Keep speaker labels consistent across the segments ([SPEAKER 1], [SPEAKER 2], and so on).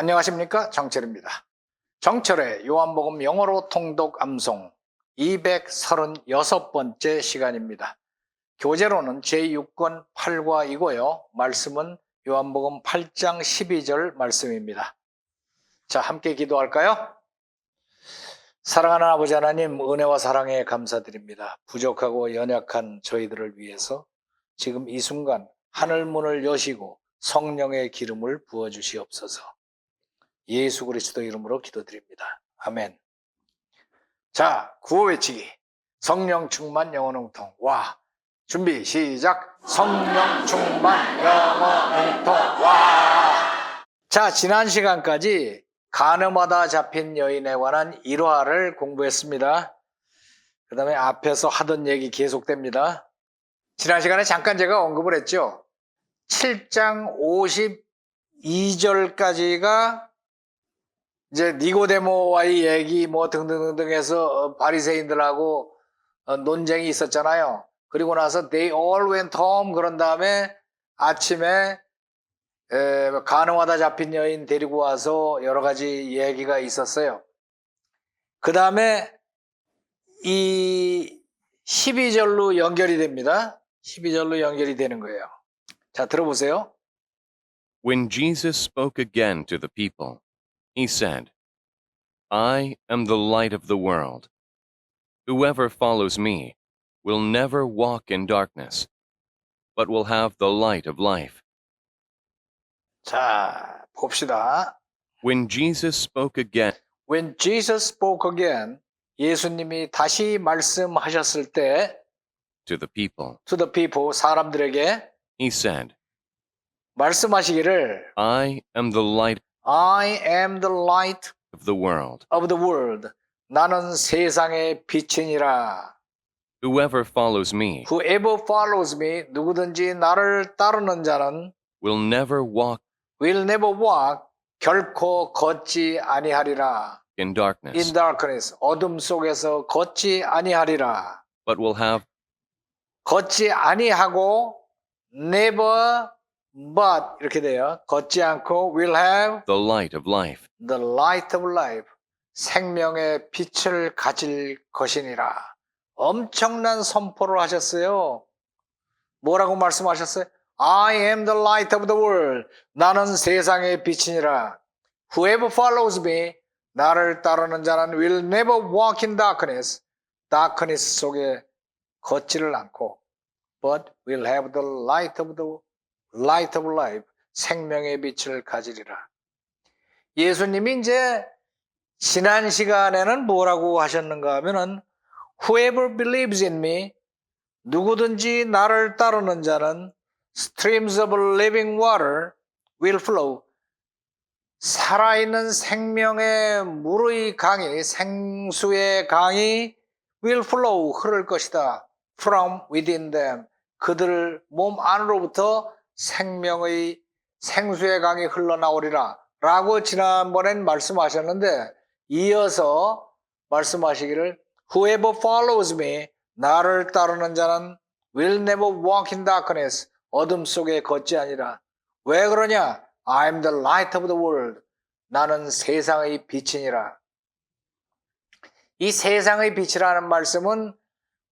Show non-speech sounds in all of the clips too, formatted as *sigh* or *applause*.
[SPEAKER 1] 안녕하십니까 정철입니다. 정철의 요한복음 영어로 통독 암송 236번째 시간입니다. 교재로는 제6권 8과 이고요. 말씀은 요한복음 8장 12절 말씀입니다. 자, 함께 기도할까요? 사랑하는 아버지 하나님, 은혜와 사랑에 감사드립니다. 부족하고 연약한 저희들을 위해서 지금 이 순간 하늘 문을 여시고 성령의 기름을 부어 주시옵소서. 예수 그리스도 이름으로 기도드립니다. 아멘. 자, 구호 외치기. 성령 충만 영어 능통. 와. 준비 시작. 성령 충만 영어 능통. 와. 자, 지난 시간까지 가늠하다 잡힌 여인에 관한 1화를 공부했습니다. 그 다음에 앞에서 하던 얘기 계속됩니다. 지난 시간에 잠깐 제가 언급을 했죠. 7장 52절까지가 이제 니고데모와의 얘기 뭐 등등등등 해서 어, 바리새인들하고 어, 논쟁이 있었잖아요. 그리고 나서 they all went home 그런 다음에 아침에 에, 가늠하다 잡힌 여인 데리고 와서 여러 가지 얘기가 있었어요. 그 다음에 이 12절로 연결이 됩니다. 12절로 연결이 되는 거예요. 자, 들어보세요.
[SPEAKER 2] When Jesus spoke again to the people, he said, I am the light of the world. Whoever follows me will never walk in darkness, but will have the light of life.
[SPEAKER 1] 자, 봅시다.
[SPEAKER 2] When Jesus spoke again,
[SPEAKER 1] When Jesus spoke again, 예수님이 다시 말씀하셨을 때
[SPEAKER 2] to the people,
[SPEAKER 1] to the people, 사람들에게
[SPEAKER 2] he said,
[SPEAKER 1] 말씀하시기를
[SPEAKER 2] I am the light
[SPEAKER 1] I am the light
[SPEAKER 2] of the world.
[SPEAKER 1] of the world. 나는 세상의 빛이니라.
[SPEAKER 2] Whoever follows me
[SPEAKER 1] Whoever follows me, 누구든지 나를 따르는 자는
[SPEAKER 2] will never walk
[SPEAKER 1] will never walk, 결코 걷지 아니하리라.
[SPEAKER 2] in darkness,
[SPEAKER 1] In darkness, 어둠 속에서 걷지 아니하리라.
[SPEAKER 2] but will have
[SPEAKER 1] 걷지 아니하고 never but 이렇게 돼요. 걷지 않고 will have
[SPEAKER 2] the light of life.
[SPEAKER 1] the light of life. 생명의 빛을 가질 것이니라. 엄청난 선포를 하셨어요. 뭐라고 말씀하셨어요? I am the light of the world. 나는 세상의 빛이니라. Whoever follows me, 나를 따르는 자는 will never walk in darkness. darkness 속에 걷지를 않고 but will have the light of the light of life. 생명의 빛을 가지리라. 예수님이 이제 지난 시간에는 뭐라고 하셨는가 하면은 whoever believes in me 누구든지 나를 따르는 자는 streams of living water will flow 살아있는 생명의 물의 강이 생수의 강이 will flow 흐를 것이다 from within them 그들 몸 안으로부터 생명의 생수의 강이 흘러나오리라 라고 지난번엔 말씀하셨는데 이어서 말씀하시기를 Whoever follows me 나를 따르는 자는 will never walk in darkness 어둠 속에 걷지 아니라. 왜 그러냐? I am the light of the world. 나는 세상의 빛이니라. 이 세상의 빛이라는 말씀은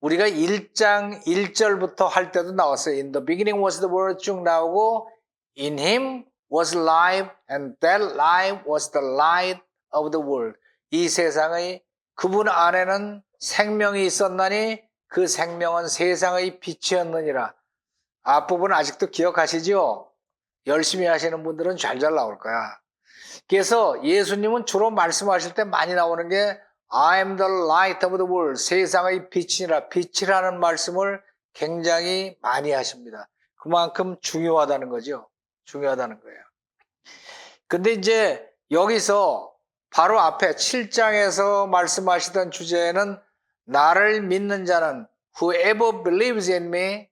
[SPEAKER 1] 우리가 1장 1절부터 할 때도 나왔어요. In the beginning was the word 쭉 나오고 In him was life and that life was the light of the world. 이 세상의 그분 안에는 생명이 있었나니 그 생명은 세상의 빛이었느니라. 앞부분 아직도 기억하시죠? 열심히 하시는 분들은 잘잘 나올 거야. 그래서 예수님은 주로 말씀하실 때 많이 나오는 게 I am the light of the world. 세상의 빛이라 빛이라는 말씀을 굉장히 많이 하십니다. 그만큼 중요하다는 거죠. 중요하다는 거예요. 근데 이제 여기서 바로 앞에 7장에서 말씀하시던 주제는 나를 믿는 자는 whoever believes in me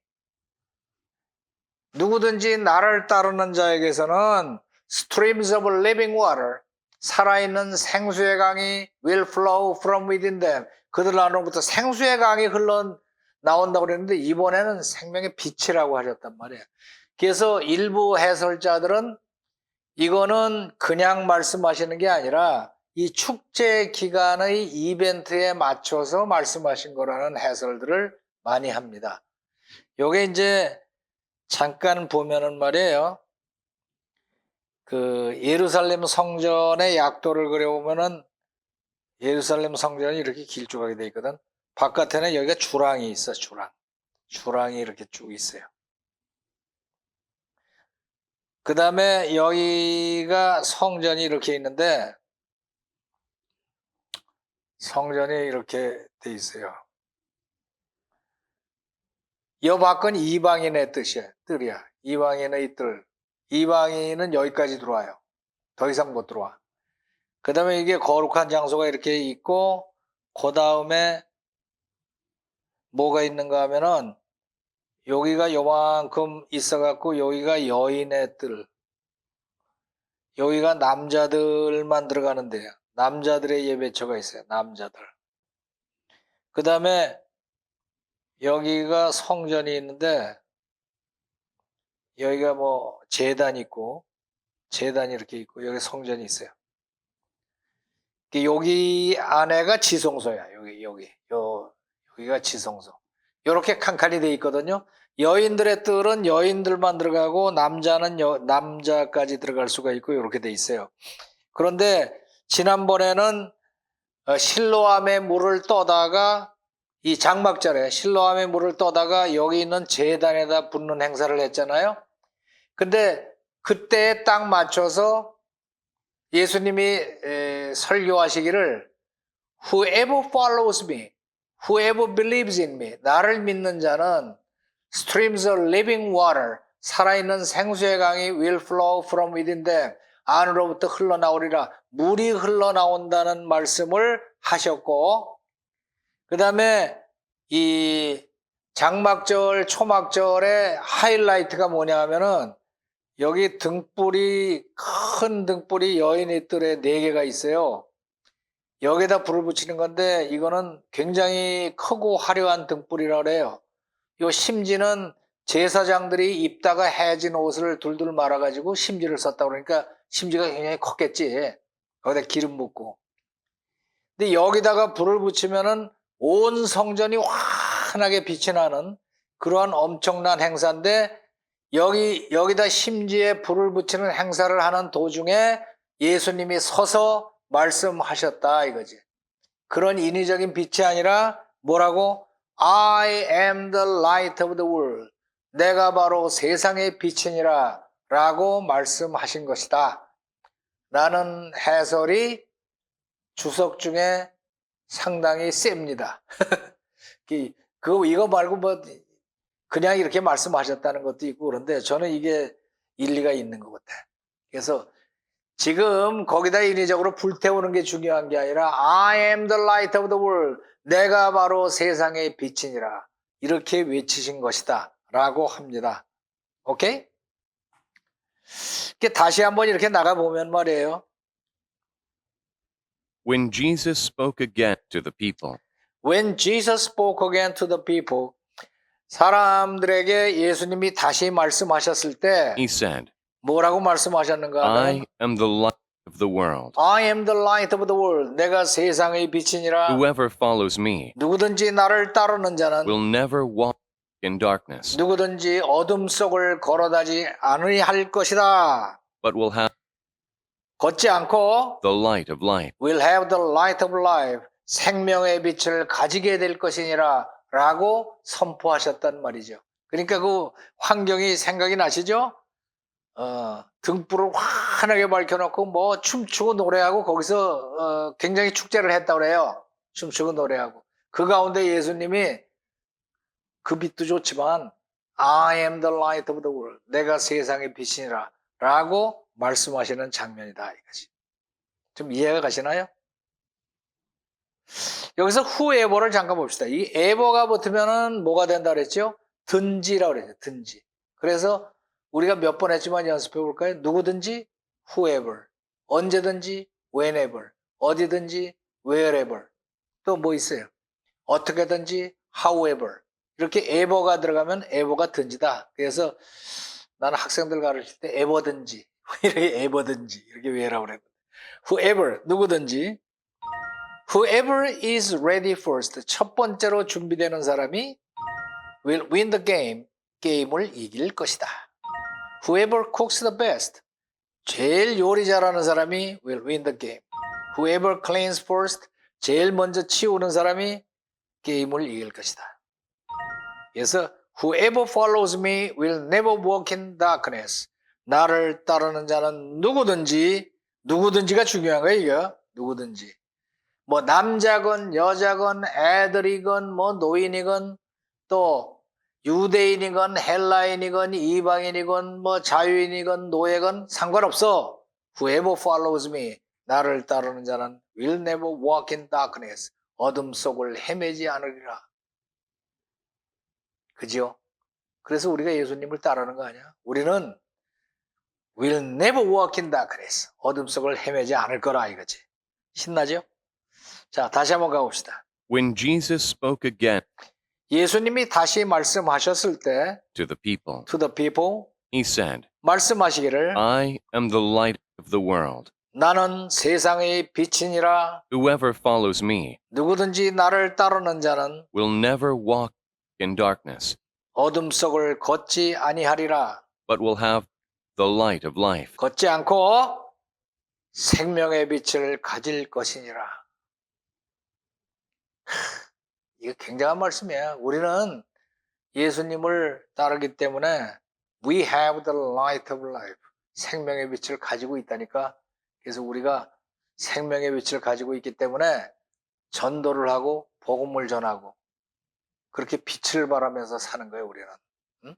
[SPEAKER 1] 누구든지 나를 따르는 자에게서는 streams of living water 살아있는 생수의 강이 will flow from within them 그들 안으로부터 생수의 강이 흘러 나온다고 그랬는데 이번에는 생명의 빛이라고 하셨단 말이에요. 그래서 일부 해설자들은 이거는 그냥 말씀하시는 게 아니라 이 축제 기간의 이벤트에 맞춰서 말씀하신 거라는 해설들을 많이 합니다. 요게 이제 잠깐 보면은 말이에요. 그 예루살렘 성전의 약도를 그려보면은 예루살렘 성전이 이렇게 길쭉하게 돼 있거든. 바깥에는 여기가 주랑이 있어, 주랑. 주랑이 이렇게 쭉 있어요. 그 다음에 여기가 성전이 이렇게 있는데, 성전이 이렇게 돼 있어요. 여 밖은 이방인의 뜻이야, 뜰이야. 이방인의 뜰. 이방인은 여기까지 들어와요. 더 이상 못 들어와. 그 다음에 이게 거룩한 장소가 이렇게 있고, 그 다음에 뭐가 있는가 하면은, 여기가 요만큼 있어갖고, 여기가 여인의 뜰. 여기가 남자들만 들어가는 데야. 남자들의 예배처가 있어요. 남자들. 그 다음에 여기가 성전이 있는데, 여기가 뭐 재단 있고, 재단이 이렇게 있고, 여기 성전이 있어요. 여기 안에가 지성소야. 여기, 여기. 요, 여기가 지성소. 이렇게 칸칸이 돼 있거든요. 여인들의 뜰은 여인들만 들어가고 남자는 여- 남자까지 들어갈 수가 있고 이렇게 돼 있어요. 그런데 지난번에는 어, 실로암의 물을 떠다가 이 장막절에 실로암의 물을 떠다가 여기 있는 재단에다 붓는 행사를 했잖아요. 근데 그때에 딱 맞춰서 예수님이 에, 설교하시기를 Whoever follows me, whoever believes in me, 나를 믿는 자는 streams of living water, 살아있는 생수의 강이 will flow from within them, 안으로부터 흘러나오리라. 물이 흘러나온다는 말씀을 하셨고, 그 다음에 이 장막절, 초막절의 하이라이트가 뭐냐 하면은 여기 등불이, 큰 등불이 여인의 뜰에 네 개가 있어요. 여기다 불을 붙이는 건데 이거는 굉장히 크고 화려한 등불이라 그래요. 요 심지는 제사장들이 입다가 해진 옷을 둘둘 말아 가지고 심지를 썼다 그러니까 심지가 굉장히 컸겠지. 거기다 기름 붓고. 근데 여기다가 불을 붙이면은 온 성전이 환하게 빛이 나는 그러한 엄청난 행사인데 여기 여기다 심지에 불을 붙이는 행사를 하는 도중에 예수님이 서서 말씀하셨다 이거지. 그런 인위적인 빛이 아니라 뭐라고? I am the light of the world. 내가 바로 세상의 빛이니라 라고 말씀하신 것이다. 라는 해설이 주석 중에 상당히 셉니다. 그, *laughs* 그 이거 말고 뭐 그냥 이렇게 말씀하셨다는 것도 있고 그런데 저는 이게 일리가 있는 것 같아요. 그래서 지금 거기다 인위적으로 불태우는 게 중요한 게 아니라 I am the light of the world. 내가 바로 세상의 빛이니라. 이렇게 외치신 것이다. 라고 합니다. 오케이? 다시 한번 이렇게 나가보면 말이에요.
[SPEAKER 2] When Jesus spoke again to the people,
[SPEAKER 1] When Jesus spoke again to the people, 사람들에게 예수님이 다시 말씀하셨을 때
[SPEAKER 2] he said,
[SPEAKER 1] 뭐라고 말씀하셨는가 하면
[SPEAKER 2] I am the light of the world.
[SPEAKER 1] I am the light of the world. 내가 세상의 빛이니라.
[SPEAKER 2] Whoever follows me
[SPEAKER 1] 누구든지 나를 따르는 자는
[SPEAKER 2] will never walk in darkness,
[SPEAKER 1] 누구든지 어둠 속을 걸어다지 않으할 것이다.
[SPEAKER 2] but will have
[SPEAKER 1] 걷지 않고
[SPEAKER 2] the light of life.
[SPEAKER 1] will have the light of life. 생명의 빛을 가지게 될 것이니라 라고 선포하셨단 말이죠. 그러니까 그 환경이 생각이 나시죠? 어, 등불을 환하게 밝혀놓고 뭐 춤추고 노래하고 거기서 어, 굉장히 축제를 했다고 그래요. 춤추고 노래하고. 그 가운데 예수님이 그 빛도 좋지만 I am the light of the world. 내가 세상의 빛이니라 라고 말씀하시는 장면이다 이것이. 좀 이해가 가시나요? 여기서 whoever를 잠깐 봅시다. 이 ever가 붙으면은 뭐가 된다 그랬죠? 든지라고 그랬죠. 든지. 그래서 우리가 몇 번 했지만 연습해 볼까요? 누구든지 whoever. 언제든지 whenever. 어디든지 wherever. 또 뭐 있어요? 어떻게든지 however. 이렇게 ever가 들어가면 ever가 든지다. 그래서 나는 학생들 가르칠 때 ever든지 *laughs* 이렇게 ever든지 이렇게 왜라고 그랬는데 whoever 누구든지 whoever is ready first 첫 번째로 준비되는 사람이 will win the game 게임을 이길 것이다. whoever cooks the best 제일 요리 잘하는 사람이 will win the game. whoever cleans first 제일 먼저 치우는 사람이 게임을 이길 것이다. 그래서 whoever follows me will never walk in darkness. 나를 따르는 자는 누구든지 누구든지가 중요한 거예요. 누구든지. 뭐 남자건 여자건 애들이건 뭐 노인이건 또 유대인이건 헬라인이건 이방인이건 뭐 자유인이건 노예건 상관없어. Whoever follows me 나를 따르는 자는 will never walk in darkness. 어둠 속을 헤매지 않으리라. 그지요? 그래서 우리가 예수님을 따르는 거 아니야? 우리는 will never walk in darkness. 어둠 속을 헤매지 않을 거라 이거지. 신나죠? 자, 다시 한번 가봅시다.
[SPEAKER 2] When Jesus spoke again
[SPEAKER 1] 예수님이 다시 말씀하셨을 때
[SPEAKER 2] to the people,
[SPEAKER 1] to the people
[SPEAKER 2] he said,
[SPEAKER 1] 말씀하시기를
[SPEAKER 2] I am the light of the world.
[SPEAKER 1] 나는 세상의 빛이니라
[SPEAKER 2] Whoever follows me
[SPEAKER 1] 누구든지 나를 따르는 자는
[SPEAKER 2] will never walk in darkness,
[SPEAKER 1] 어둠 속을 걷지 아니하리라
[SPEAKER 2] but will have the light of life.
[SPEAKER 1] 걷지 않고 생명의 빛을 가질 것이니라 하, 이거 굉장한 말씀이야. 우리는 예수님을 따르기 때문에 we have the light of life. 생명의 빛을 가지고 있다니까. 그래서 우리가 생명의 빛을 가지고 있기 때문에 전도를 하고 복음을 전하고 그렇게 빛을 발하면서 사는 거예요 우리는. 응?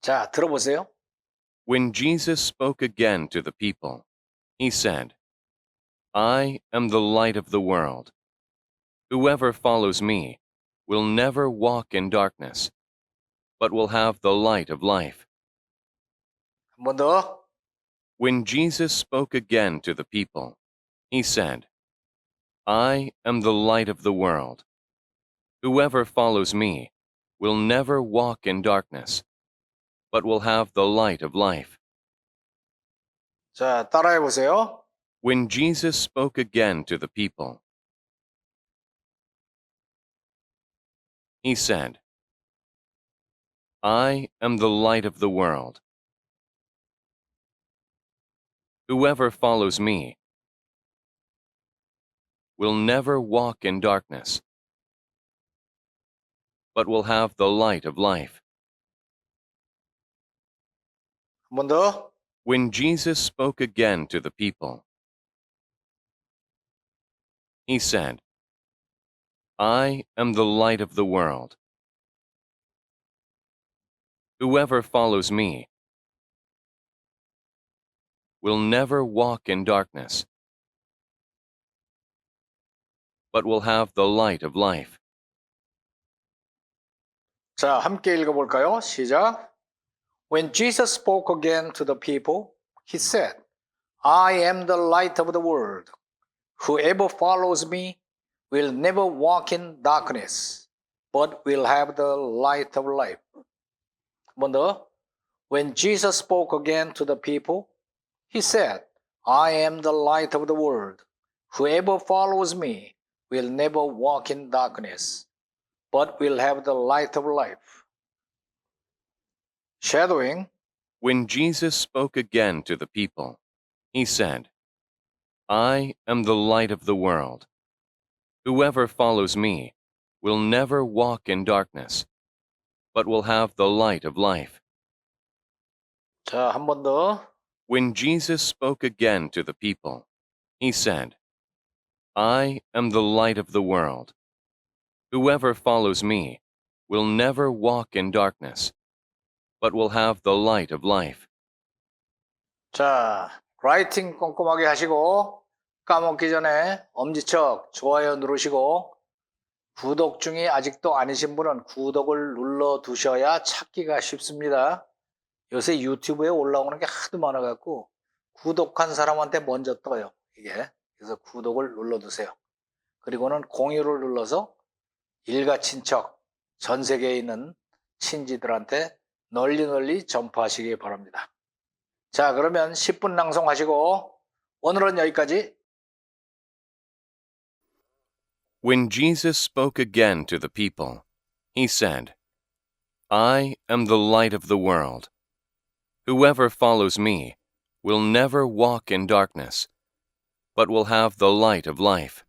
[SPEAKER 1] 자 들어보세요.
[SPEAKER 2] When Jesus spoke again to the people, he said, I am the light of the world. Whoever follows me will never walk in darkness, but will have the light of life.
[SPEAKER 1] 한 번 더.
[SPEAKER 2] When Jesus spoke again to the people, he said, I am the light of the world. Whoever follows me will never walk in darkness, but will have the light of life.
[SPEAKER 1] 자, 따라해 보세요.
[SPEAKER 2] when Jesus spoke again to the people. He said, I am the light of the world. Whoever follows me will never walk in darkness, but will have the light of life. When Jesus spoke again to the people, he said, I am the light of the world. Whoever follows me will never walk in darkness, but will have the light of life.
[SPEAKER 1] 자, 함께 읽어볼까요? 시작. When Jesus spoke again to the people, he said, I am the light of the world. Whoever follows me will never walk in darkness, but will have the light of life. Wonder, when Jesus spoke again to the people, he said, I am the light of the world. Whoever follows me will never walk in darkness, but will have the light of life. Shadowing,
[SPEAKER 2] when Jesus spoke again to the people, he said, I am the light of the world. Whoever follows me will never walk in darkness, but will have the light of life.
[SPEAKER 1] 자, 한 번 더.
[SPEAKER 2] When Jesus spoke again to the people, he said, I am the light of the world. Whoever follows me will never walk in darkness, but will have the light of life.
[SPEAKER 1] 자, 라이팅 꼼꼼하게 하시고, 까먹기 전에 엄지척 좋아요 누르시고, 구독 중이 아직도 아니신 분은 구독을 눌러 두셔야 찾기가 쉽습니다. 요새 유튜브에 올라오는 게 하도 많아갖고, 구독한 사람한테 먼저 떠요, 이게. 그래서 구독을 눌러두세요. 그리고는 공유를 눌러서 일가 친척, 전 세계에 있는 친지들한테 널리 널리 전파하시기 바랍니다. 자, 그러면 10분 낭송하시고 오늘은 여기까지.
[SPEAKER 2] When Jesus spoke again to the people, he said, I am the light of the world. Whoever follows me will never walk in darkness, but will have the light of life.